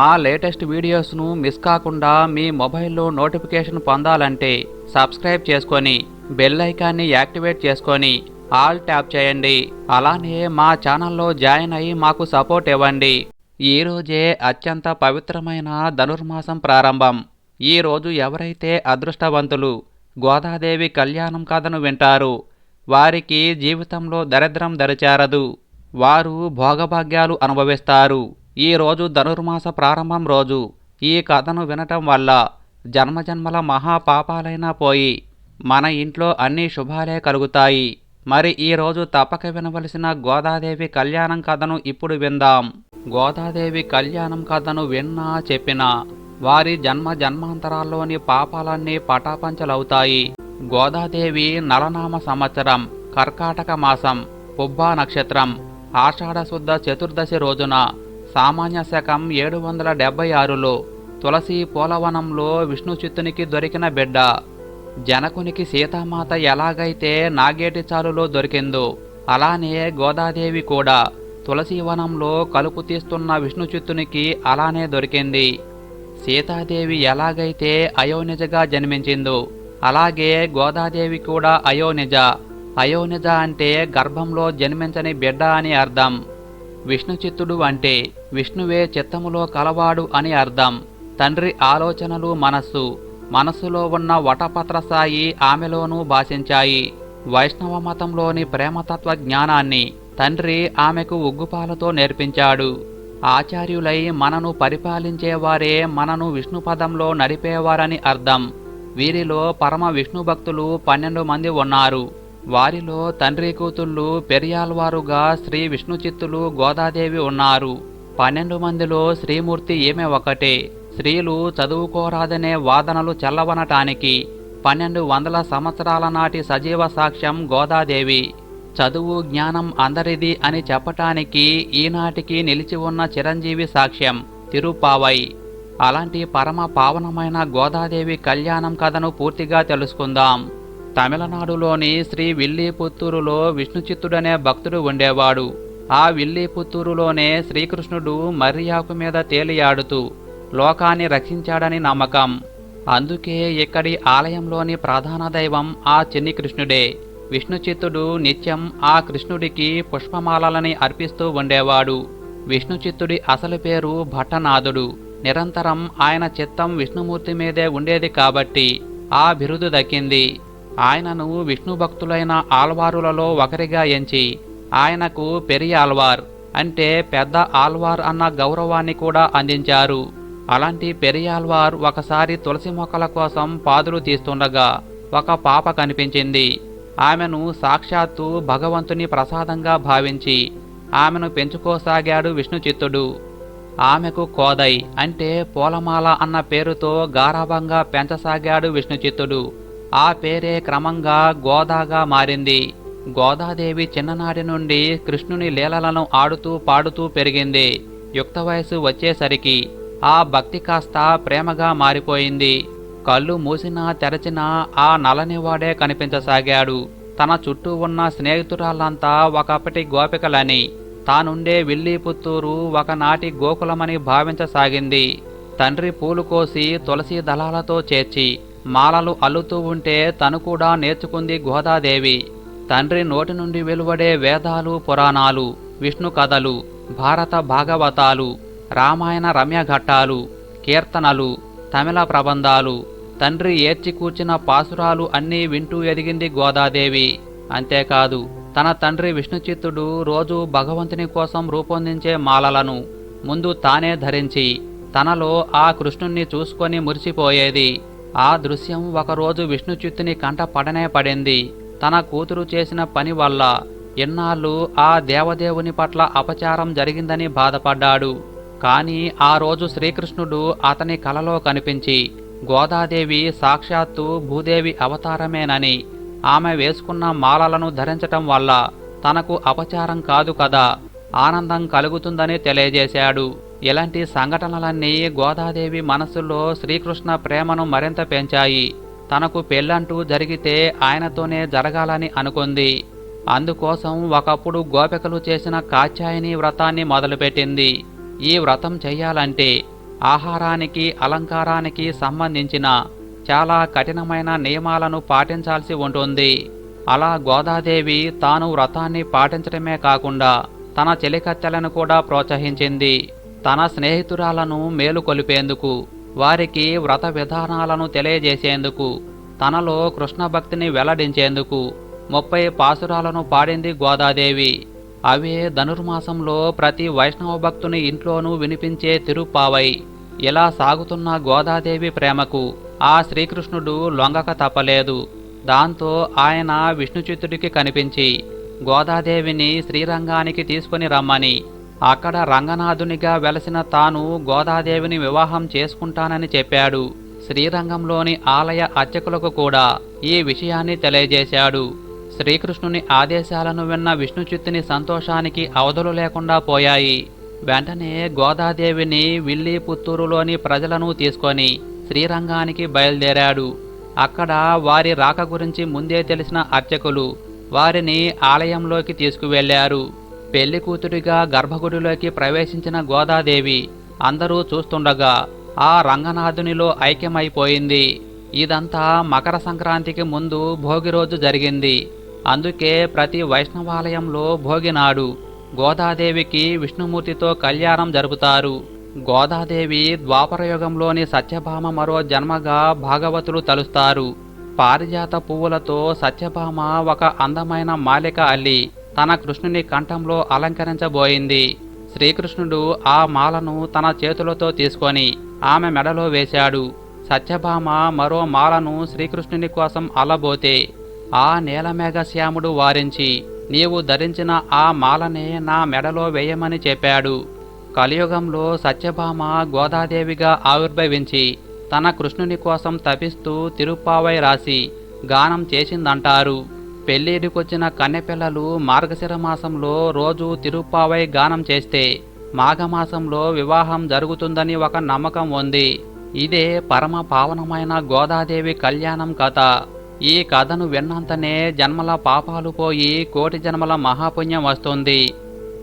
మా latest వీడియోస్ను miss కాకుండా మీ మొబైల్లో నోటిఫికేషన్ పొందాలంటే సబ్స్క్రైబ్ చేసుకొని బెల్ ఐకాన్ని యాక్టివేట్ చేసుకొని ఆల్ ట్యాప్ చేయండి. అలానే మా ఛానల్లో జాయిన్ అయ్యి మాకు సపోర్ట్ ఇవ్వండి. ఈ రోజే అత్యంత పవిత్రమైన ధనుర్మాసం ప్రారంభం. ఈ రోజు ఎవరైతే అదృష్టవంతులు గోదాదేవి కళ్యాణం కథను వింటారు వారికి జీవితంలో దరిద్రం దరిచారదు. వారు భోగభాగ్యాలు అనుభవిస్తారు. ఈరోజు ధనుర్మాస ప్రారంభం రోజు. ఈ కథను వినటం వల్ల జన్మజన్మల మహాపాపాలైనా పోయి మన ఇంట్లో అన్ని శుభాలే కలుగుతాయి. మరి ఈరోజు తప్పక వినవలసిన గోదాదేవి కళ్యాణం కథను ఇప్పుడు విందాం. గోదాదేవి కళ్యాణం కథను విన్నా చెప్పినా వారి జన్మ జన్మాంతరాల్లోని పాపాలన్నీ పటాపంచలవుతాయి. గోదాదేవి నలనామ సంవత్సరం కర్కాటక మాసం పుబ్బా నక్షత్రం ఆషాఢశుద్ధ చతుర్దశి రోజున సామాన్య శకం ఏడు వందల డెబ్బై ఆరులో తులసి పోలవనంలో విష్ణుచిత్తునికి దొరికిన బిడ్డ. జనకునికి సీతామాత ఎలాగైతే నాగేటి చాలులో దొరికిందో అలానే గోదాదేవి కూడా తులసీవనంలో కలుపు తీస్తున్న విష్ణుచిత్తునికి అలానే దొరికింది. సీతాదేవి ఎలాగైతే అయోనిజగా జన్మించిందో అలాగే గోదాదేవి కూడా అయోనిజ. అయోనిజ అంటే గర్భంలో జన్మించని బిడ్డ అని అర్థం. విష్ణుచిత్తుడు అంటే విష్ణువే చిత్తములో కలవాడు అని అర్థం. తండ్రి ఆలోచనలు మనస్సు. మనస్సులో ఉన్న వటపత్రసాయి ఆమెలోనూ భాషించాయి. వైష్ణవ మతంలోని ప్రేమతత్వ జ్ఞానాన్ని తండ్రి ఆమెకు ఉగ్గుపాలతో నేర్పించాడు. ఆచార్యులై మనను పరిపాలించేవారే మనను విష్ణుపదంలో నడిపేవారని అర్థం. వీరిలో పరమ విష్ణు భక్తులు పన్నెండు మంది ఉన్నారు. వారిలో తండ్రి కూతుళ్ళు పెరియాల్వారుగా శ్రీ విష్ణు చిత్తులు గోదాదేవి ఉన్నారు. పన్నెండు మందిలో శ్రీమూర్తి ఈమె ఒకటే. స్త్రీలు చదువుకోరాదనే వాదనలు చల్లవనటానికి పన్నెండు వందల సంవత్సరాల నాటి సజీవ సాక్ష్యం గోదాదేవి. చదువు జ్ఞానం అందరిది అని చెప్పటానికి ఈనాటికి నిలిచి ఉన్న చిరంజీవి సాక్ష్యం తిరుపావై. అలాంటి పరమ పావనమైన గోదాదేవి కళ్యాణం కథను పూర్తిగా తెలుసుకుందాం. తమిళనాడులోని శ్రీ విల్లీపుత్తూరులో విష్ణుచిత్తుడనే భక్తుడు ఉండేవాడు. ఆ విల్లీపుత్తూరులోనే శ్రీకృష్ణుడు మర్యాకు మీద తేలియాడుతూ లోకాన్ని రక్షించాడని నమ్మకం. అందుకే ఇక్కడి ఆలయంలోని ప్రధాన దైవం ఆ చిన్ని కృష్ణుడే. విష్ణుచిత్తుడు నిత్యం ఆ కృష్ణుడికి పుష్పమాలలని అర్పిస్తూ ఉండేవాడు. విష్ణుచిత్తుడి అసలు పేరు భట్టనాథుడు. నిరంతరం ఆయన చిత్తం విష్ణుమూర్తి మీదే ఉండేది కాబట్టి ఆ బిరుదు దక్కింది. ఆయనను విష్ణు భక్తులైన ఆల్వారులలో ఒకరిగా ఎంచి ఆయనకు పెరియ ఆల్వార్ అంటే పెద్ద ఆల్వార్ అన్న గౌరవాన్ని కూడా అందించారు. అలాంటి పెరియాల్వార్ ఒకసారి తులసి మొక్కల కోసం పాదులు తీస్తుండగా ఒక పాప కనిపించింది. ఆమెను సాక్షాత్తు భగవంతుని ప్రసాదంగా భావించి ఆమెను పెంచుకోసాగాడు విష్ణుచిత్తుడు. ఆమెకు కోదై అంటే పూలమాల అన్న పేరుతో గారాభంగా పెంచసాగాడు విష్ణుచిత్తుడు. ఆ పేరే క్రమంగా గోదాగా మారింది. గోదాదేవి చిన్ననాటి నుండి కృష్ణుని లీలలను ఆడుతూ పాడుతూ పెరిగింది. యుక్త వయసు వచ్చేసరికి ఆ భక్తి కాస్త ప్రేమగా మారిపోయింది. కళ్ళు మూసినా తెరచినా ఆ నలనివాడే కనిపించసాగాడు. తన చుట్టూ ఉన్న స్నేహితురాళ్ళంతా ఒకప్పటి గోపికలని తానుండే విల్లి పుత్తూరు ఒకనాటి గోకులమని భావించసాగింది. తండ్రి పూలు కోసి తులసి దళాలతో చేర్చి మాలలు అల్లుతూ ఉంటే తను కూడా నేర్చుకుంది గోదాదేవి. తండ్రి నోటి నుండి వెలువడే వేదాలు పురాణాలు విష్ణు కథలు భారత భాగవతాలు రామాయణ రమ్యఘట్టాలు కీర్తనలు తమిళ ప్రబంధాలు తండ్రి ఏర్చి కూర్చిన పాసురాలు అన్నీ వింటూ ఎదిగింది గోదాదేవి. అంతేకాదు తన తండ్రి విష్ణుచిత్తుడు రోజు భగవంతుని కోసం రూపొందించే మాలలను ముందు తానే ధరించి తనలో ఆ కృష్ణుణ్ణి చూసుకొని మురిసిపోయేది. ఆ దృశ్యం ఒకరోజు విష్ణుచిత్తుని కంట పడనే పడింది. తన కూతురు చేసిన పని వల్ల ఎన్నాళ్ళు ఆ దేవదేవుని పట్ల అపచారం జరిగిందని బాధపడ్డాడు. కాని ఆ రోజు శ్రీకృష్ణుడు అతని కలలో కనిపించి గోదాదేవి సాక్షాత్తు భూదేవి అవతారమేనని ఆమె వేసుకున్న మాలలను ధరించటం వల్ల తనకు అపచారం కాదు కదా ఆనందం కలుగుతుందని తెలియజేశాడు. ఇలాంటి సంఘటనలన్నీ గోదాదేవి మనసులో శ్రీకృష్ణ ప్రేమను మరింత పెంచాయి. తనకు పెళ్ళంటూ జరిగితే ఆయనతోనే జరగాలని అనుకుంది. అందుకోసం ఒకప్పుడు గోపికలు చేసిన కాచాయని వ్రతాన్ని మొదలుపెట్టింది. ఈ వ్రతం చెయ్యాలంటే ఆహారానికి అలంకారానికి సంబంధించిన చాలా కఠినమైన నియమాలను పాటించాల్సి ఉంటుంది. అలా గోదాదేవి తాను వ్రతాన్ని పాటించడమే కాకుండా తన చెలికత్తెలను కూడా ప్రోత్సహించింది. తన స్నేహితురాలను మేలుకొలిపేందుకు వారికి వ్రత విధానాలను తెలియజేసేందుకు తనలో కృష్ణ భక్తిని వెల్లడించేందుకు ముప్పై పాసురాలను పాడింది గోదాదేవి. అవే ధనుర్మాసంలో ప్రతి వైష్ణవ భక్తుని ఇంట్లోనూ వినిపించే తిరుప్పావై ఇలా సాగుతున్న గోదాదేవి ప్రేమకు ఆ శ్రీకృష్ణుడు లొంగక తప్పలేదు. దాంతో ఆయన విష్ణుచిత్తుడికి కనిపించి గోదాదేవిని శ్రీరంగానికి తీసుకుని రమ్మని అక్కడ రంగనాథునిగా వెలసిన తాను గోదాదేవిని వివాహం చేసుకుంటానని చెప్పాడు. శ్రీరంగంలోని ఆలయ అర్చకులకు కూడా ఈ విషయాన్ని తెలియజేశాడు. శ్రీకృష్ణుని ఆదేశాలను విన్న విష్ణుచిత్తుని సంతోషానికి అవధులు లేకుండా పోయాయి. వెంటనే గోదాదేవిని విల్లి పుత్తూరులోని ప్రజలను తీసుకొని శ్రీరంగానికి బయలుదేరాడు. అక్కడ వారి రాక గురించి ముందే తెలిసిన అర్చకులు వారిని ఆలయంలోకి తీసుకువెళ్ళారు పెళ్ళి కూతురిగా గర్భగుడిలోకి ప్రవేశించిన గోదాదేవి అందరూ చూస్తుండగా ఆ రంగనాథునిలో ఐక్యమైపోయింది. ఇదంతా మకర సంక్రాంతికి ముందు భోగి రోజు జరిగింది. అందుకే ప్రతి వైష్ణవాలయంలో భోగినాడు గోదాదేవికి విష్ణుమూర్తితో కళ్యాణం జరుపుతారు. గోదాదేవి ద్వాపరయుగంలోని సత్యభామ మరో జన్మగా భాగవతులు తలుస్తారు. పారిజాత పువ్వులతో సత్యభామ ఒక అందమైన మాలిక అల్లి తన కృష్ణుని కంఠంలో అలంకరించబోయింది. శ్రీకృష్ణుడు ఆ మాలను తన చేతులతో తీసుకొని ఆమె మెడలో వేశాడు. సత్యభామ మరో మాలను శ్రీకృష్ణుని కోసం అల్లబోతే ఆ నీలమేఘశ్యాముడు వారించి నీవు ధరించిన ఆ మాలనే నా మెడలో వేయమని చెప్పాడు. కలియుగంలో సత్యభామ గోదాదేవిగా ఆవిర్భవించి తన కృష్ణుని కోసం తపిస్తూ తిరుప్పావై రాసి గానం చేసిందంటారు. పెళ్ళిడికొచ్చిన కన్నెపిల్లలు మార్గశిర మాసంలో రోజు తిరుప్పావై గానం చేస్తే మాఘమాసంలో వివాహం జరుగుతుందని ఒక నమ్మకం ఉంది. ఇదే పరమ పావనమైన గోదాదేవి కళ్యాణం కథ. ఈ కథను విన్నంతనే జన్మల పాపాలు పోయి కోటి జన్మల మహాపుణ్యం వస్తుంది.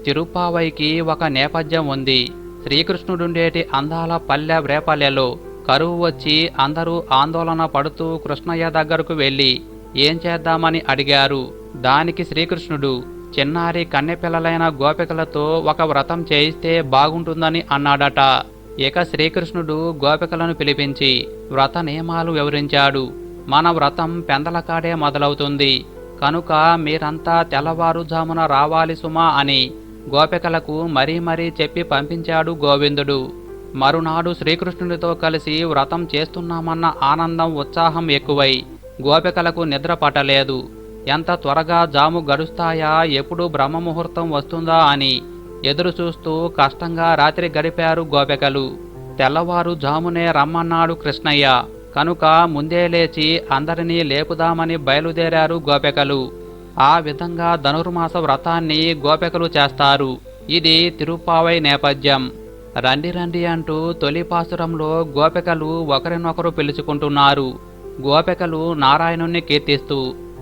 తిరుప్పావైకి ఒక నేపథ్యం ఉంది. శ్రీకృష్ణుడుండేటి అందాల పల్లె వ్రేపల్లెలు. కరువు వచ్చి అందరూ ఆందోళన పడుతూ కృష్ణయ్య దగ్గరకు వెళ్ళి ఏం చేద్దామని అడిగారు. దానికి శ్రీకృష్ణుడు చిన్నారి కన్నెపిల్లలైన గోపికలతో ఒక వ్రతం చేయిస్తే బాగుంటుందని అన్నాడట. ఇక శ్రీకృష్ణుడు గోపికలను పిలిపించి వ్రత నియమాలు వివరించాడు. మన వ్రతం పెందలకాడే మొదలవుతుంది. కనుక మీరంతా తెల్లవారుజామున రావాలి సుమా అని గోపికలకు మరీ మరీ చెప్పి పంపించాడు గోవిందుడు. మరునాడు శ్రీకృష్ణుడితో కలిసి వ్రతం చేస్తున్నామన్న ఆనందం ఉత్సాహం ఎక్కువై గోపికలకు నిద్ర పట్టలేదు. ఎంత త్వరగా జాము గడుస్తాయా? ఎప్పుడు బ్రహ్మముహూర్తం వస్తుందా అని ఎదురుచూస్తూ కష్టంగా రాత్రి గడిపారు గోపికలు. తెల్లవారు జామునే రమ్మన్నాడు కృష్ణయ్య. కనుక ముందే లేచి అందరినీ లేపుదామని బయలుదేరారు గోపికలు. ఆ విధంగా ధనుర్మాస వ్రతాన్ని గోపికలు చేస్తారు. ఇది తిరుపావై నేపథ్యం. రండి రండి అంటూ తొలి పాసురంలో గోపికలు ఒకరినొకరు పిలుచుకుంటున్నారు. గోపికలు నారాయణుణ్ణి కీర్తిస్తూ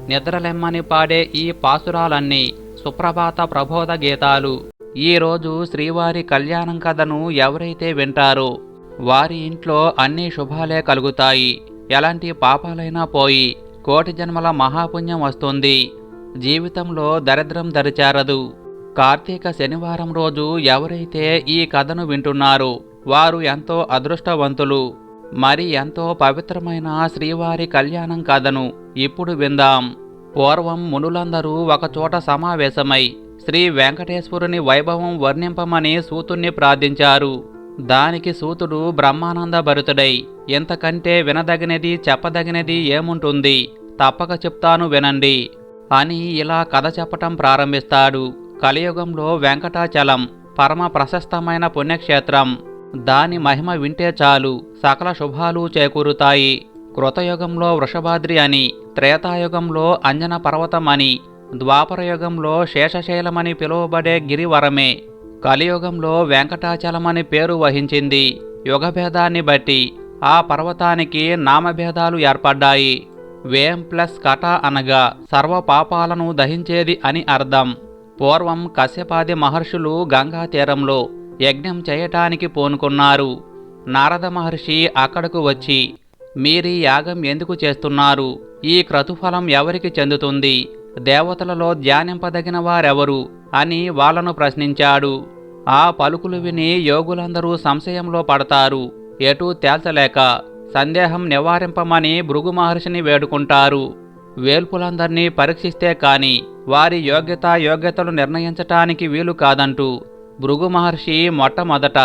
నిద్రలెమ్మని పాడే ఈ పాసురాలన్నీ సుప్రభాత ప్రబోధ గీతాలు. ఈరోజు శ్రీవారి కళ్యాణం కథను ఎవరైతే వింటారో వారి ఇంట్లో అన్ని శుభాలే కలుగుతాయి. ఎలాంటి పాపాలైనా పోయి కోటి జన్మల మహాపుణ్యం వస్తుంది. జీవితంలో దరిద్రం దరిచారదు. కార్తీక శనివారం రోజు ఎవరైతే ఈ కథను వింటున్నారో వారు ఎంతో అదృష్టవంతులు. మరి ఎంతో పవిత్రమైన శ్రీవారి కళ్యాణం కథను ఇప్పుడు విందాం. పూర్వం మునులందరూ ఒకచోట సమావేశమై శ్రీ వెంకటేశ్వరుని వైభవం వర్ణింపమని సూతుణ్ణి ప్రార్థించారు. దానికి సూతుడు బ్రహ్మానంద భరితుడై ఎంతకంటే వినదగినది చెప్పదగినది ఏముంటుంది? తప్పక చెప్తాను వినండి అని ఇలా కథ చెప్పటం ప్రారంభిస్తాడు. కలియుగంలో వెంకటాచలం పరమ ప్రశస్తమైన పుణ్యక్షేత్రం. దాని మహిమ వింటే చాలు సకల శుభాలు చేకూరుతాయి. కృతయుగంలో వృషభాద్రి అని త్రేతాయుగంలో అంజన పర్వతం అని ద్వాపరయుగంలో శేషశైలమని పిలువబడే గిరివరమే. కలియుగంలో వెంకటాచలమని పేరు వహించింది. యుగభేదాన్ని బట్టి ఆ పర్వతానికి నామభేదాలు ఏర్పడ్డాయి. వేం ప్లస్ కట అనగా సర్వ పాపాలను దహించేది అని అర్థం. పూర్వం కశ్యపాది మహర్షులు గంగా తీరంలో యజ్ఞం చేయటానికి పూనుకున్నారు. నారద మహర్షి అక్కడకు వచ్చి మీరీ యాగం ఎందుకు చేస్తున్నారు? ఈ క్రతుఫలం ఎవరికి చెందుతుంది? దేవతలలో ధ్యానింపదగిన వారెవరు? అని వాళ్ళను ప్రశ్నించాడు. ఆ పలుకులు విని యోగులందరూ సంశయంలో పడతారు. ఎటూ తేల్చలేక సందేహం నివారింపమని భృగు మహర్షిని వేడుకుంటారు. వేల్పులందర్నీ పరీక్షిస్తే కాని వారి యోగ్యత యోగ్యతలు నిర్ణయించటానికి వీలు కాదంటూ భృగు మహర్షి మొట్టమొదట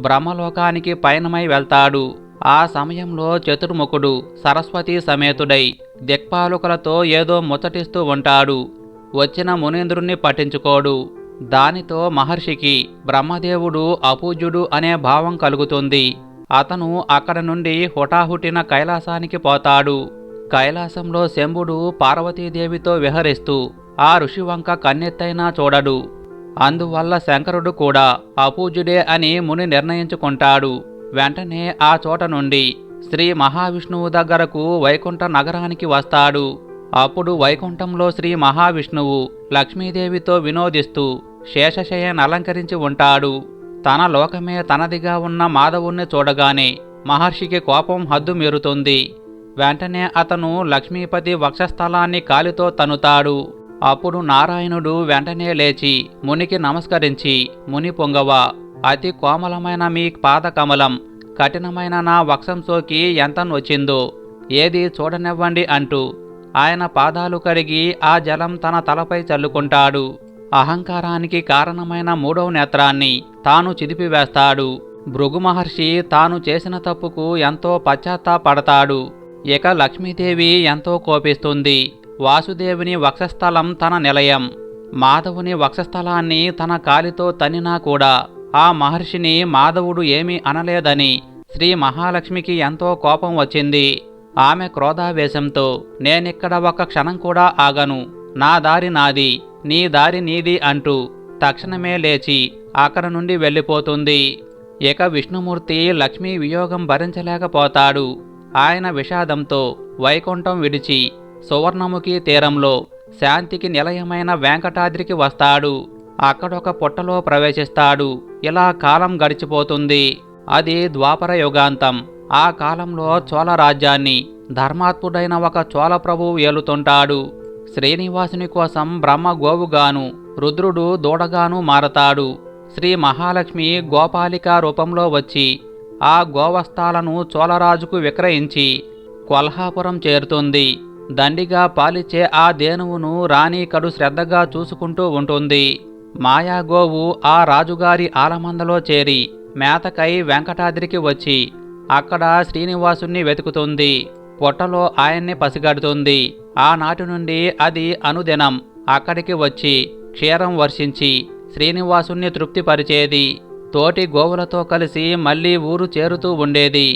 బ్రహ్మలోకానికి పయనమై వెళ్తాడు. ఆ సమయంలో చతుర్ముఖుడు సరస్వతీ సమేతుడై దిక్పాలకులతో ఏదో ముచ్చటిస్తూ ఉంటాడు. వచ్చిన మునీంద్రుణ్ణి పట్టించుకోడు. దానితో మహర్షికి బ్రహ్మదేవుడు అపూజ్యుడు అనే భావం కలుగుతుంది. అతను అక్కడ నుండి హుటాహుటిన కైలాసానికి పోతాడు. కైలాసంలో శంభుడు పార్వతీదేవితో విహరిస్తూ ఆ ఋషివంక కన్నెత్తైనా చూడడు. అందువల్ల శంకరుడు కూడా అపూజ్యుడే అని ముని నిర్ణయించుకుంటాడు. వెంటనే ఆ చోట నుండి శ్రీ మహావిష్ణువు దగ్గరకు వైకుంఠ నగరానికి వస్తాడు. అప్పుడు వైకుంఠంలో శ్రీ మహావిష్ణువు లక్ష్మీదేవితో వినోదిస్తూ శేషశయన్ అలంకరించి ఉంటాడు. తన లోకమే తనదిగా ఉన్న మాధవుణ్ణి చూడగానే మహర్షికి కోపం హద్దు మీరుతుంది. వెంటనే అతను లక్ష్మీపతి వక్షస్థలాన్ని కాలితో తనుతాడు. అప్పుడు నారాయణుడు వెంటనే లేచి మునికి నమస్కరించి ముని పొంగవ అతి కోమలమైన మీ పాదకమలం కఠినమైన నా వక్షం సోకి ఎంత నొచ్చిందో ఏది చూడనివ్వండి అంటూ ఆయన పాదాలు కడిగి ఆ జలం తన తలపై చల్లుకుంటాడు. అహంకారానికి కారణమైన మూడవ నేత్రాన్ని తాను చిదిపివేస్తాడు. భృగు మహర్షి తాను చేసిన తప్పుకు ఎంతో పశ్చాత్తాపడతాడు. ఇక లక్ష్మీదేవి ఎంతో కోపిస్తుంది. వాసుదేవుని వక్షస్థలం తన నిలయం. మాధవుని వక్షస్థలాన్ని తన కాలితో తన్నినా కూడా ఆ మహర్షిని మాధవుడు ఏమీ అనలేదని శ్రీ మహాలక్ష్మికి ఎంతో కోపం వచ్చింది. ఆమె క్రోధావేశంతో నేనిక్కడ ఒక క్షణం కూడా ఆగను. నా దారి నాది. నీ దారి నీది అంటూ తక్షణమే లేచి అక్కడ నుండి వెళ్ళిపోతుంది. ఇక విష్ణుమూర్తి లక్ష్మీ వియోగం భరించలేకపోతాడు. ఆయన విషాదంతో వైకుంఠం విడిచి సువర్ణముఖి తీరంలో శాంతికి నిలయమైన వెంకటాద్రికి వస్తాడు. అక్కడొక పుట్టలో ప్రవేశిస్తాడు. ఇలా కాలం గడిచిపోతుంది. అది ద్వాపర యుగాంతం. ఆ కాలంలో చోళ రాజ్యాన్ని ధర్మాత్ముడైన ఒక చోళ ప్రభువు ఏలుతుంటాడు. శ్రీనివాసుని కోసం బ్రహ్మ గోవుగాను రుద్రుడు దూడగాను మారతాడు. శ్రీ మహాలక్ష్మి గోపాలిక రూపంలో వచ్చి ఆ గోవస్థాలను చోళరాజుకు విక్రయించి కొల్హాపురం చేరుతుంది. దండిగా పాలిచ్చే ఆ దేనువును రాణి కడు శ్రద్ధగా చూసుకుంటూ ఉంటుంది. మాయాగోవు ఆ రాజుగారి ఆలమందలో చేరి మేతకై వెంకటాద్రికి వచ్చి అక్కడ శ్రీనివాసుణ్ణి వెతుకుతుంది. పొట్టలో ఆయన్ని పసిగడుతుంది. ఆనాటి నుండి అది అనుదినం అక్కడికి వచ్చి క్షీరం వర్షించి శ్రీనివాసుణ్ణి తృప్తిపరిచేది. తోటి గోవులతో కలిసి మళ్ళీ ఊరు చేరుతూ ఉండేది.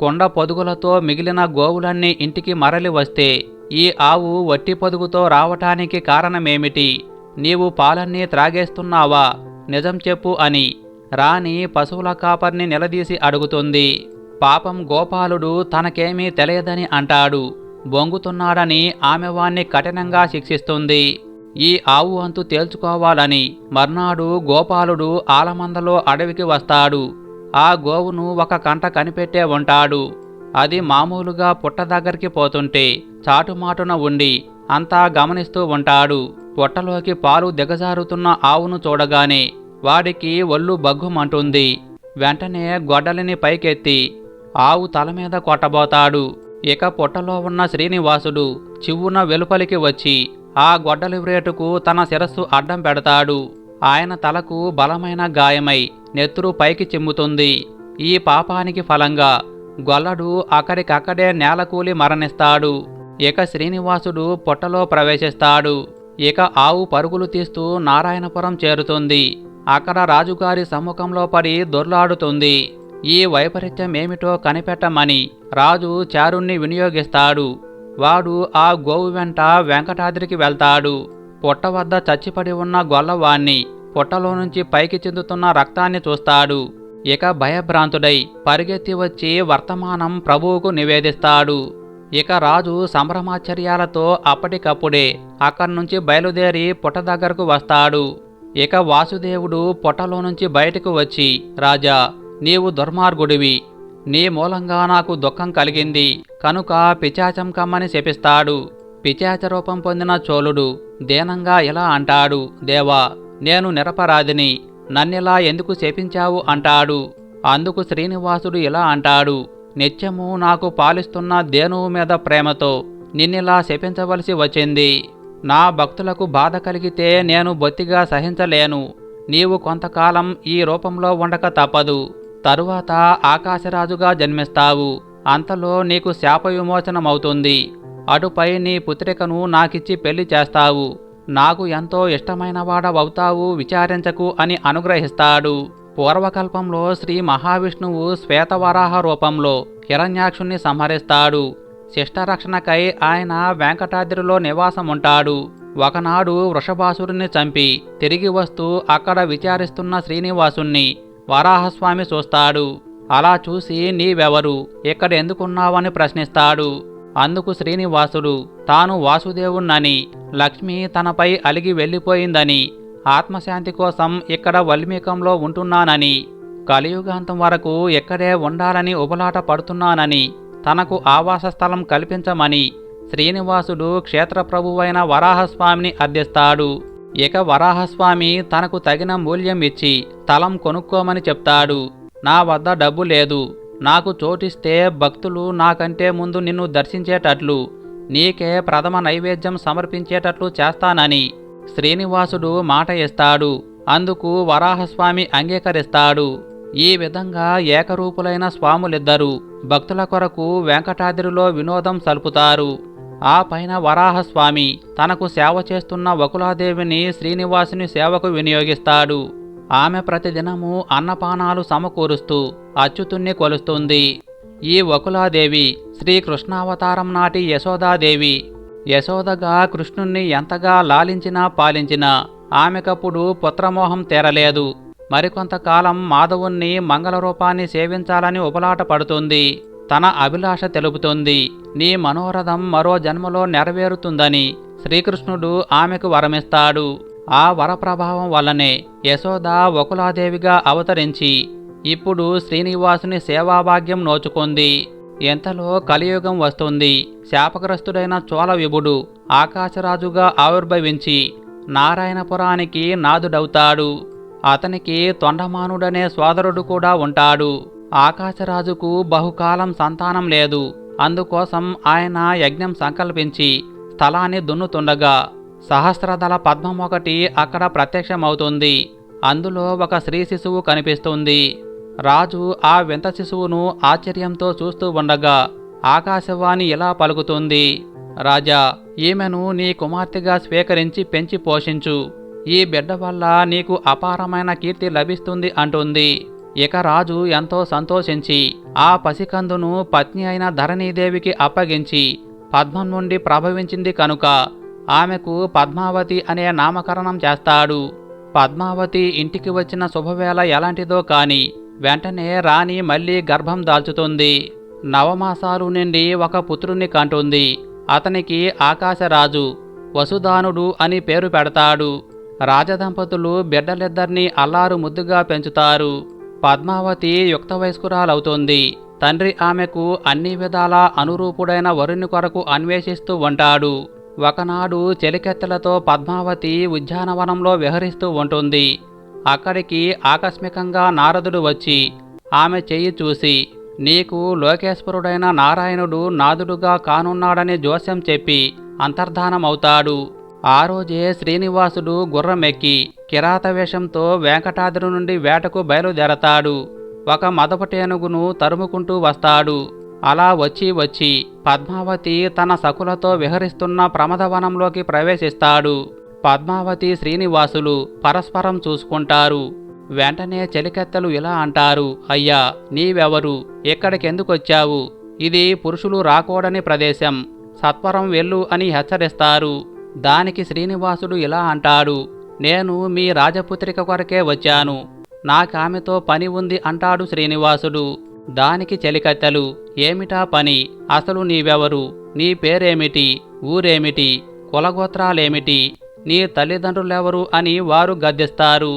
కొండ పొదుగులతో మిగిలిన గోవులన్నీ ఇంటికి మరలి వస్తే ఈ ఆవు వట్టి పొదుగుతో రావటానికి కారణమేమిటి? నీవు పాలన్నీ త్రాగేస్తున్నావా? నిజం చెప్పు అని రాణి పశువుల కాపర్ని నిలదీసి అడుగుతుంది. పాపం గోపాలుడు తనకేమీ తెలియదని అంటాడు. బొంగుతున్నాడని ఆమె వాణ్ణి కఠినంగా శిక్షిస్తుంది. ఈ ఆవు అంతు తేల్చుకోవాలని మర్నాడు గోపాలుడు ఆలమందలో అడవికి వస్తాడు. ఆ గోవును ఒక కంట కనిపెట్టే ఉంటాడు. అది మామూలుగా పుట్ట దగ్గరికి పోతుంటే చాటుమాటున ఉండి అంతా గమనిస్తూ ఉంటాడు. పొట్టలోకి పాలు దిగజారుతున్న ఆవును చూడగానే వాడికి ఒళ్ళు బగ్గుమంటుంది. వెంటనే గొడ్డలిని పైకెత్తి ఆవు తల మీద కొట్టబోతాడు. ఇక పొట్టలో ఉన్న శ్రీనివాసుడు చివ్వున వెలుపలికి వచ్చి ఆ గొడ్డలి వ్రేటుకు తన శిరస్సు అడ్డం పెడతాడు. ఆయన తలకు బలమైన గాయమై నెత్తురు పైకి చిమ్ముతుంది. ఈ పాపానికి ఫలంగా గొల్లడు అక్కడికక్కడే నేలకూలి మరణిస్తాడు. ఇక శ్రీనివాసుడు పొట్టలో ప్రవేశిస్తాడు. ఇక ఆవు పరుగులు తీస్తూ నారాయణపురం చేరుతుంది. అక్కడ రాజుగారి సముఖంలో పడి దొర్లాడుతుంది. ఈ వైపరీత్యం ఏమిటో కనిపెట్టమని రాజు చారుణ్ణి వినియోగిస్తాడు. వాడు ఆ గోవు వెంట వెంకటాద్రికి వెళ్తాడు. పొట్ట వద్ద చచ్చిపడి ఉన్న గొల్లవాణ్ణి పొట్టలో నుంచి పైకి చెందుతున్న రక్తాన్ని చూస్తాడు. ఇక భయభ్రాంతుడై పరిగెత్తి వచ్చి వర్తమానం ప్రభువుకు నివేదిస్తాడు. ఇక రాజు సంభ్రమాచర్యాలతో అప్పటికప్పుడే అక్కడి నుంచి బయలుదేరి పుట్ట దగ్గరకు వస్తాడు. ఇక వాసుదేవుడు పొట్టలో నుంచి బయటకు వచ్చి రాజా నీవు దుర్మార్గుడివి. నీ మూలంగా నాకు దుఃఖం కలిగింది. కనుక పిచాచం కమ్మని శపిస్తాడు. పిచాచ రూపం పొందిన చోళుడు దీనంగా ఇలా అంటాడు దేవా నేను నిరపరాధిని. నన్నిలా ఎందుకు శపించావు? అంటాడు. అందుకు శ్రీనివాసుడు ఇలా అంటాడు నిత్యము నాకు పాలిస్తున్న దేనువు మీద ప్రేమతో నిన్నిలా శపించవలసి వచ్చింది. నా భక్తులకు బాధ కలిగితే నేను బొత్తిగా సహించలేను. నీవు కొంతకాలం ఈ రూపంలో ఉండక తప్పదు. తరువాత ఆకాశరాజుగా జన్మిస్తావు. అంతలో నీకు శాప విమోచనమవుతుంది. అటుపై నీ పుత్రికను నాకిచ్చి పెళ్ళి చేస్తావు. నాకు ఎంతో ఇష్టమైన వాడవవుతావు విచారించకు అని అనుగ్రహిస్తాడు. పూర్వకల్పంలో శ్రీ మహావిష్ణువు శ్వేతవరాహ రూపంలో హిరణ్యాక్షుణ్ణి సంహరిస్తాడు. శిష్టరక్షణకై ఆయన వెంకటాద్రిలో నివాసముంటాడు. ఒకనాడు వృషభాసురుణ్ణి చంపి తిరిగి వస్తూ అక్కడ విచారిస్తున్న శ్రీనివాసుణ్ణి వరాహస్వామి చూస్తాడు. అలా చూసి నీవెవరు? ఇక్కడ ఎందుకున్నావని ప్రశ్నిస్తాడు. అందుకు శ్రీనివాసుడు తాను వాసుదేవుణ్ణని లక్ష్మి తనపై అలిగి వెళ్ళిపోయిందని ఆత్మశాంతి కోసం ఇక్కడ వల్మీకంలో ఉంటున్నానని కలియుగాంతం వరకు ఇక్కడే ఉండాలని ఉబలాట పడుతున్నానని తనకు ఆవాస స్థలం కల్పించమని శ్రీనివాసుడు క్షేత్రప్రభువైన వరాహస్వామిని అర్థిస్తాడు. ఇక వరాహస్వామి తనకు తగిన మూల్యం ఇచ్చి స్థలం కొనుక్కోమని చెప్తాడు. నా వద్ద డబ్బు లేదు. నాకు చోటిస్తే భక్తులు నాకంటే ముందు నిన్ను దర్శించేటట్లు నీకే ప్రథమ నైవేద్యం సమర్పించేటట్లు చేస్తానని శ్రీనివాసుడు మాట ఇస్తాడు. అందుకు వరాహస్వామి అంగీకరిస్తాడు. ఈ విధంగా ఏకరూపులైన స్వాములిద్దరూ భక్తుల కొరకు వెంకటాద్రిలో వినోదం సలుపుతారు. ఆ పైన వరాహస్వామి తనకు సేవ చేస్తున్న వకులాదేవిని శ్రీనివాసుని సేవకు వినియోగిస్తాడు. ఆమె ప్రతిదినము అన్నపానాలు సమకూరుస్తూ అచ్యుతుణ్ణి కొలుస్తుంది. ఈ వకులాదేవి శ్రీకృష్ణావతారం నాటి యశోదాదేవి యశోదగా కృష్ణుణ్ణి ఎంతగా లాలించినా పాలించినా ఆమెకప్పుడు పుత్రమోహం తేరలేదు. మరికొంతకాలం మాధవుణ్ణి మంగళ రూపాన్ని సేవించాలని ఉపలాట పడుతుంది. తన అభిలాష తెలుపుతుంది. నీ మనోరథం మరో జన్మలో నెరవేరుతుందని శ్రీకృష్ణుడు ఆమెకు వరమిస్తాడు. ఆ వరప్రభావం వల్లనే యశోద వకులాదేవిగా అవతరించి ఇప్పుడు శ్రీనివాసుని సేవాభాగ్యం నోచుకుంది. ఎంతలో కలియుగం వస్తుంది. శాపగ్రస్తుడైన చోళ విభుడు ఆకాశరాజుగా ఆవిర్భవించి నారాయణపురానికి నాదుడవుతాడు. అతనికి తొండమానుడనే సోదరుడు కూడా ఉంటాడు. ఆకాశరాజుకు బహుకాలం సంతానం లేదు. అందుకోసం ఆయన యజ్ఞం సంకల్పించి స్థలాన్ని దున్నుతుండగా సహస్రదళ పద్మం ఒకటి అక్కడ ప్రత్యక్షమవుతుంది. అందులో ఒక స్త్రీ శిశువు కనిపిస్తుంది. రాజు ఆ వింత శిశువును ఆశ్చర్యంతో చూస్తూ ఉండగా ఆకాశవాణి ఇలా పలుకుతుంది? రాజా ఈమెను నీ కుమార్తెగా స్వీకరించి పెంచి పోషించు. ఈ బిడ్డ వల్ల నీకు అపారమైన కీర్తి లభిస్తుంది అంటుంది. ఇక రాజు ఎంతో సంతోషించి ఆ పసికందును పత్ని అయిన ధరణీదేవికి అప్పగించి పద్మం నుండి ప్రభవించింది కనుక ఆమెకు పద్మావతి అనే నామకరణం చేస్తాడు. పద్మావతి ఇంటికి వచ్చిన శుభవేళ ఎలాంటిదో కాని వెంటనే రాణి మళ్ళీ గర్భం దాల్చుతుంది. నవమాసాలు నుండి ఒక పుత్రుణ్ణి కంటుంది. అతనికి ఆకాశరాజు వసుదానుడు అని పేరు పెడతాడు. రాజదంపతులు బిడ్డలిద్దరినీ అల్లారు ముద్దుగా పెంచుతారు. పద్మావతి యుక్త వయస్కురాలవుతుంది తండ్రి ఆమెకు అన్ని విధాలా అనురూపుడైన వరుని కొరకు అన్వేషిస్తూ ఉంటాడు. ఒకనాడు చెలికెత్తెలతో పద్మావతి ఉద్యానవనంలో విహరిస్తూ ఉంటుంది. అక్కడికి ఆకస్మికంగా నారదుడు వచ్చి ఆమె చెయ్యి చూసి నీకు లోకేశ్వరుడైన నారాయణుడు నాదుడుగా కానున్నాడని జోస్యం చెప్పి అంతర్ధానమవుతాడు. ఆ రోజే శ్రీనివాసుడు గుర్రమెక్కి కిరాత వేషంతో వెంకటాద్రి నుండి వేటకు బయలుదేరతాడు. ఒక మదపటేనుగును తరుముకుంటూ వస్తాడు. అలా వచ్చి వచ్చి పద్మావతి తన సకులతో విహరిస్తున్న ప్రమదవనంలోకి ప్రవేశిస్తాడు. పద్మావతి శ్రీనివాసులు పరస్పరం చూసుకుంటారు. వెంటనే చెలికెత్తలు ఇలా అంటారు అయ్యా నీవెవరు? ఎక్కడికెందుకొచ్చావు? ఇది పురుషులు రాకూడని ప్రదేశం. సత్వరం వెళ్ళు అని హెచ్చరిస్తారు. దానికి శ్రీనివాసుడు ఇలా అంటాడు నేను మీ రాజపుత్రిక కొరకే వచ్చాను. నాకామెతో పని ఉంది అంటాడు శ్రీనివాసుడు. దానికి చెలికత్తెలు ఏమిటా పని? అసలు నీవెవరు? నీ పేరేమిటి? ఊరేమిటి? కులగోత్రాలేమిటి? నీ తల్లిదండ్రులెవరు అని వారు గద్దిస్తారు.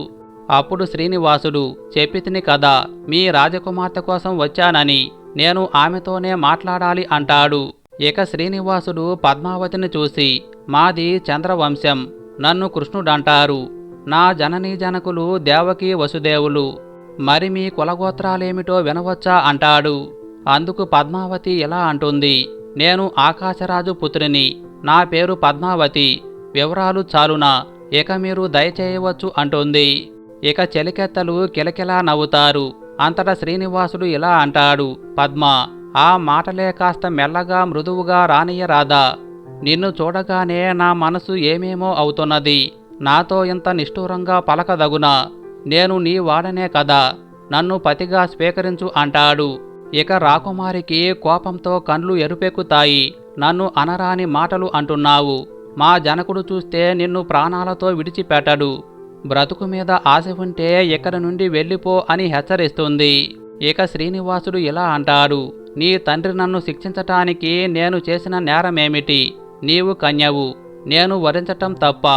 అప్పుడు శ్రీనివాసుడు చెప్పితిని కదా మీ రాజకుమార్తె కోసం వచ్చానని నేను ఆమెతోనే మాట్లాడాలి అంటాడు. ఇక శ్రీనివాసుడు పద్మావతిని చూసి మాది చంద్రవంశం నన్ను కృష్ణుడంటారు. నా జననీ జనకులు దేవకి వసుదేవులు. మరి మీ కులగోత్రాలేమిటో వినవచ్చా అంటాడు. అందుకు పద్మావతి ఇలా అంటుంది నేను ఆకాశరాజు పుత్రిని నా పేరు పద్మావతి. వివరాలు చాలునా ఇక మీరు దయచేయవచ్చు అంటుంది. ఇక చెలికెత్తలు కిలకిలా నవ్వుతారు. అంతటా శ్రీనివాసుడు ఇలా అంటాడు పద్మ ఆ మాటలే కాస్త మెల్లగా మృదువుగా రానియరాదా? నిన్ను చూడగానే నా మనసు ఏమేమో అవుతున్నది. నాతో ఇంత నిష్ఠూరంగా పలకదగునా? నేను నీ వాడనే కదా. నన్ను పతిగా స్వీకరించు అంటాడు. ఇక రాకుమారికి కోపంతో కండ్లు ఎరుపెక్కుతాయి. నన్ను అనరాని మాటలు అంటున్నావు. మా జనకుడు చూస్తే నిన్ను ప్రాణాలతో విడిచిపెట్టడు. బ్రతుకు మీద ఆశ ఉంటే ఇక్కడ నుండి వెళ్ళిపో అని హెచ్చరిస్తుంది. ఇక శ్రీనివాసుడు ఇలా అంటాడు. నీ తండ్రి నన్ను శిక్షించటానికి నేను చేసిన నేరమేమిటి? నీవు కన్యవు. నేను వరించటం తప్ప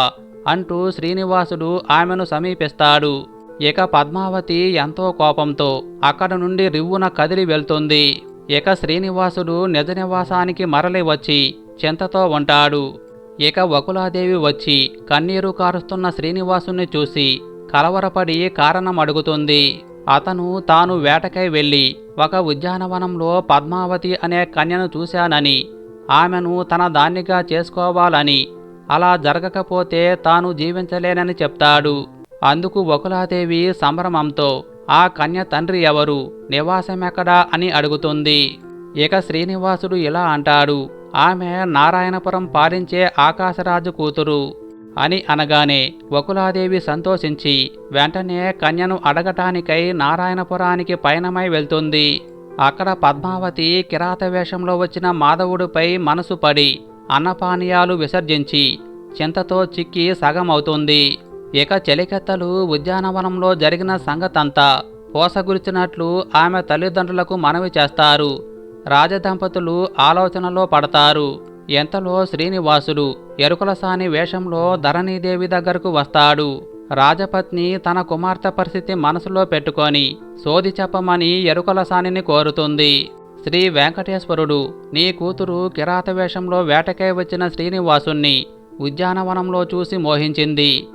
అంటూ శ్రీనివాసుడు ఆమెను సమీపిస్తాడు. ఇక పద్మావతి ఎంతో కోపంతో అక్కడ నుండి రివ్వున కదిలి వెళ్తుంది. ఇక శ్రీనివాసుడు నిజ నివాసానికి మరలి వచ్చి చింతతో ఉంటాడు. ఇక వకులాదేవి వచ్చి కన్నీరు కారుస్తున్న శ్రీనివాసుని చూసి కలవరపడి కారణం అడుగుతుంది. అతను తాను వేటకై వెళ్ళి ఒక ఉద్యానవనంలో పద్మావతి అనే కన్యను చూశానని ఆమెను తన దాన్నిగా చేసుకోవాలని అలా జరగకపోతే తాను జీవించలేనని చెప్తాడు. అందుకు వకులాదేవి సంభ్రమంతో ఆ కన్య తండ్రి ఎవరు? నివాసమెక్కడా? అని అడుగుతుంది. ఇక శ్రీనివాసుడు ఇలా అంటాడు. ఆమె నారాయణపురం పాలించే ఆకాశరాజు కూతురు అని అనగానే వకులాదేవి సంతోషించి వెంటనే కన్యను అడగటానికై నారాయణపురానికి పయనమై వెళ్తుంది. అక్కడ పద్మావతి కిరాత వేషంలో వచ్చిన మాధవుడిపై మనసు పడి అన్నపానీయాలు విసర్జించి చింతతో చిక్కి సగమవుతుంది. ఇక చెలికెత్తలు ఉద్యానవనంలో జరిగిన సంగతంతా పోసగురిచినట్లు ఆమె తల్లిదండ్రులకు మనవి చేస్తారు. రాజదంపతులు ఆలోచనలో పడతారు. ఎంతలో శ్రీనివాసుడు ఎరుకలసాని వేషంలో ధరణీదేవి దగ్గరకు వస్తాడు. రాజపత్ని తన కుమార్తె పరిస్థితి మనసులో పెట్టుకొని సోది చెప్పమని ఎరుకలసానిని కోరుతుంది. శ్రీ వెంకటేశ్వరుడు నీ కూతురు కిరాత వేషంలో వేటకై వచ్చిన శ్రీనివాసుణ్ణి ఉద్యానవనంలో చూసి మోహించింది.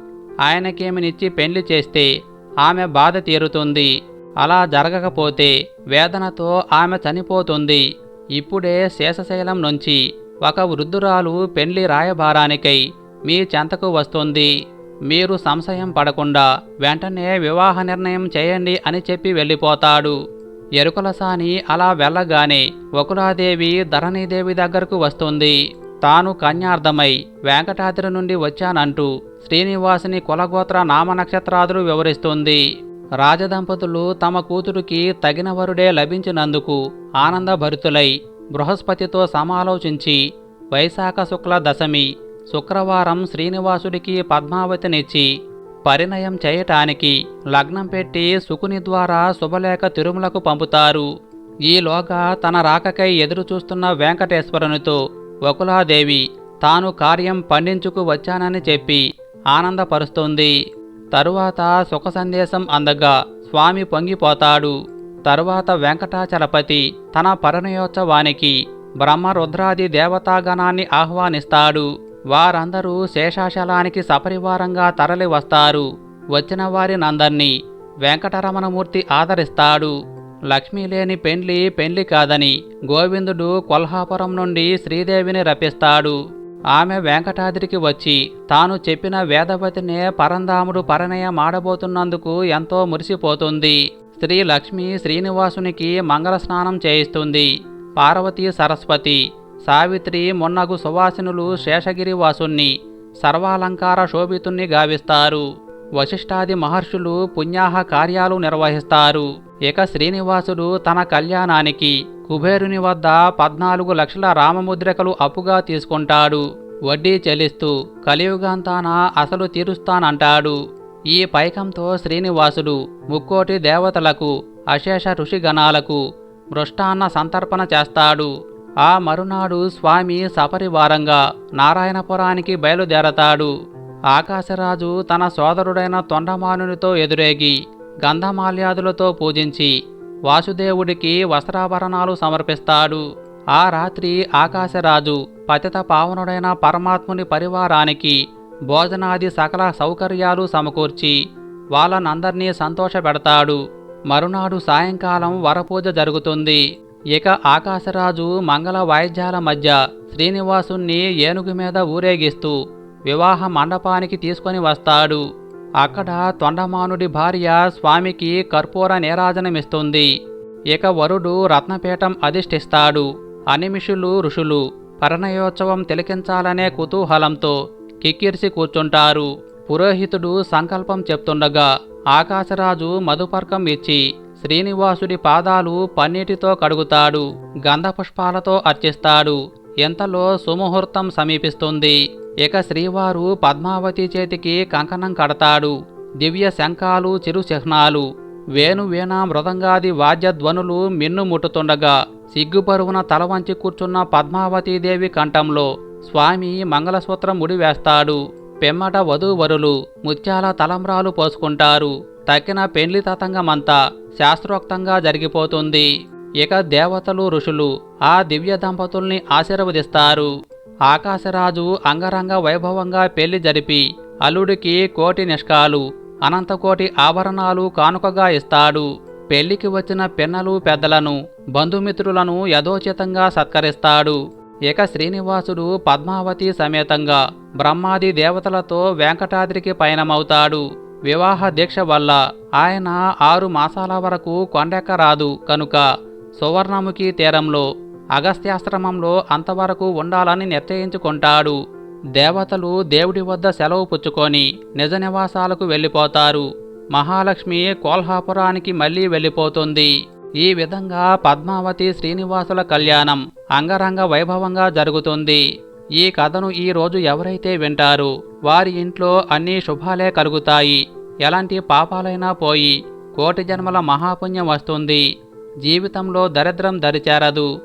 ఆయనకేమినిచ్చి పెళ్ళి చేస్తే ఆమె బాధ తీరుతుంది. అలా జరగకపోతే వేదనతో ఆమె చనిపోతుంది. ఇప్పుడే శేషశైలం నుంచి ఒక వృద్ధురాలు పెళ్ళి రాయబారానికై మీ చెంతకు వస్తుంది. మీరు సంశయం పడకుండా వెంటనే వివాహ నిర్ణయం చేయండి అని చెప్పి వెళ్ళిపోతాడు. ఎరుకలసాని అలా వెళ్ళగానే వకులాదేవి ధరణీదేవి దగ్గరకు వస్తుంది. తాను కన్యార్థమై వెంకటాద్రి నుండి వచ్చానంటూ శ్రీనివాసుని కులగోత్ర నామనక్షత్రాదులు వివరిస్తుంది. రాజదంపతులు తమ కూతురికి తగిన వరుడే లభించినందుకు ఆనందభరితులై బృహస్పతితో సమాలోచించి వైశాఖ శుక్ల దశమి శుక్రవారం శ్రీనివాసుడికి పద్మావతినిచ్చి పరిణయం చేయటానికి లగ్నం పెట్టి సుకుని ద్వారా శుభలేఖ తిరుమలకు పంపుతారు. ఈలోగా తన రాకకై ఎదురుచూస్తున్న వెంకటేశ్వరునితో వకులాదేవి తాను కార్యం పండించుకు వచ్చానని చెప్పి ఆనందపరుస్తుంది. తరువాత సుఖ సందేశం అందగా స్వామి పొంగిపోతాడు. తరువాత వెంకటాచలపతి తన పరిణయోత్సవానికి బ్రహ్మరుద్రాది దేవతాగణాన్ని ఆహ్వానిస్తాడు. వారందరూ శేషాచలానికి సపరివారంగా తరలి వస్తారు. వచ్చిన వారినందర్నీ వెంకటరమణమూర్తి ఆదరిస్తాడు. లక్ష్మీ లేని పెండ్లి పెండ్లి కాదని గోవిందుడు కొల్హాపురం నుండి శ్రీదేవిని రపిస్తాడు ఆమె వెంకటాద్రికి వచ్చి తాను చెప్పిన వేదవతినే పరంధాముడు పరిణయమాడబోతున్నందుకు ఎంతో మురిసిపోతుంది. శ్రీ లక్ష్మి శ్రీనివాసునికి మంగళ స్నానం చేయిస్తుంది. పార్వతీ సరస్వతి సావిత్రి మొన్నగు సువాసినులు శేషగిరివాసుణ్ణి సర్వాలంకార శోభితుణ్ణి గావిస్తారు. వశిష్ఠాది మహర్షులు పుణ్యాహ కార్యాలు నిర్వహిస్తారు. ఇక శ్రీనివాసుడు తన కళ్యాణానికి కుబేరుని వద్ద పద్నాలుగు లక్షల రామముద్రికలు అప్పుగా తీసుకుంటాడు. వడ్డీ చెల్లిస్తూ కలియుగాంతాన అసలు తీరుస్తానంటాడు. ఈ పైకంతో శ్రీనివాసుడు ముక్కోటి దేవతలకు అశేష ఋషిగణాలకు మృష్టాన్న సంతర్పణ చేస్తాడు. ఆ మరునాడు స్వామి సపరివారంగా నారాయణపురానికి బయలుదేరతాడు. ఆకాశరాజు తన సోదరుడైన తొండమానునితో ఎదురేగి గంధమాల్యాదులతో పూజించి వాసుదేవుడికి వస్త్రాభరణాలు సమర్పిస్తాడు. ఆ రాత్రి ఆకాశరాజు పతిత పావనుడైన పరమాత్ముని పరివారానికి భోజనాది సకల సౌకర్యాలు సమకూర్చి వాళ్ళనందర్నీ సంతోషపెడతాడు. మరునాడు సాయంకాలం వరపూజ జరుగుతుంది. ఇక ఆకాశరాజు మంగళ వాయిద్యాల మధ్య శ్రీనివాసుణ్ణి ఏనుగు మీద ఊరేగిస్తూ వివాహ మండపానికి తీసుకొని వస్తాడు. అక్కడ తొండమానుడి భార్య స్వామికి కర్పూర నేరాజనమిస్తుంది. ఇక వరుడు రత్నపీఠం అధిష్ఠిస్తాడు. అనిమిషులు ఋషులు పరణయోత్సవం తిలకించాలనే కుతూహలంతో కిక్కిరిసి కూర్చుంటారు. పురోహితుడు సంకల్పం చెప్తుండగా ఆకాశరాజు మధుపర్కం ఇచ్చి శ్రీనివాసుడి పాదాలు పన్నీటితో కడుగుతాడు. గంధపుష్పాలతో అర్చిస్తాడు. ఎంతలో సుముహూర్తం సమీపిస్తుంది. ఇక శ్రీవారు పద్మావతి చేతికి కంకణం కడతాడు. దివ్య శంఖాలు చిరు చిహ్నాలు వేణు వీణ మృదంగాది వాద్యధ్వనులు మిన్నుముట్టుతుండగా సిగ్గుపరువున తల వంచి కూర్చున్న పద్మావతీదేవి కంఠంలో స్వామి మంగళసూత్రం ముడివేస్తాడు పెమ్మట వధూవరులు ముత్యాల తలంబ్రాలు పోసుకుంటారు. తక్కిన పెండ్లి తతంగమంతా శాస్త్రోక్తంగా జరిగిపోతుంది. ఇక దేవతలు ఋషులు ఆ దివ్య దంపతుల్ని ఆశీర్వదిస్తారు. ఆకాశరాజు అంగరంగ వైభవంగా పెళ్ళి జరిపి అల్లుడికి కోటి నిష్కాలు అనంతకోటి ఆభరణాలు కానుకగా ఇస్తాడు. పెళ్ళికి వచ్చిన పిన్నలు పెద్దలను బంధుమిత్రులను యథోచితంగా సత్కరిస్తాడు. ఇక శ్రీనివాసుడు పద్మావతి సమేతంగా బ్రహ్మాది దేవతలతో వెంకటాద్రికి పయనమవుతాడు. వివాహ దీక్ష వల్ల ఆయన ఆరు మాసాల వరకు కొండెక్కరాదు కనుక సువర్ణముఖి తీరంలో అగస్త్యాశ్రమంలో అంతవరకు ఉండాలని నిశ్చయించుకుంటాడు దేవతలు దేవుడి వద్ద సెలవు పుచ్చుకొని నిజ నివాసాలకు వెళ్ళిపోతారు. మహాలక్ష్మి కోల్హాపురానికి మళ్ళీ వెళ్ళిపోతుంది. ఈ విధంగా పద్మావతి శ్రీనివాసుల కళ్యాణం అంగరంగ వైభవంగా జరుగుతుంది. ఈ కథను ఈ రోజు ఎవరైతే వింటారో వారి ఇంట్లో అన్ని శుభాలే కలుగుతాయి. ఎలాంటి పాపాలైనా పోయి కోటి జన్మల మహాపుణ్యం వస్తుంది. జీవితంలో దరిద్రం దరిచేరదు.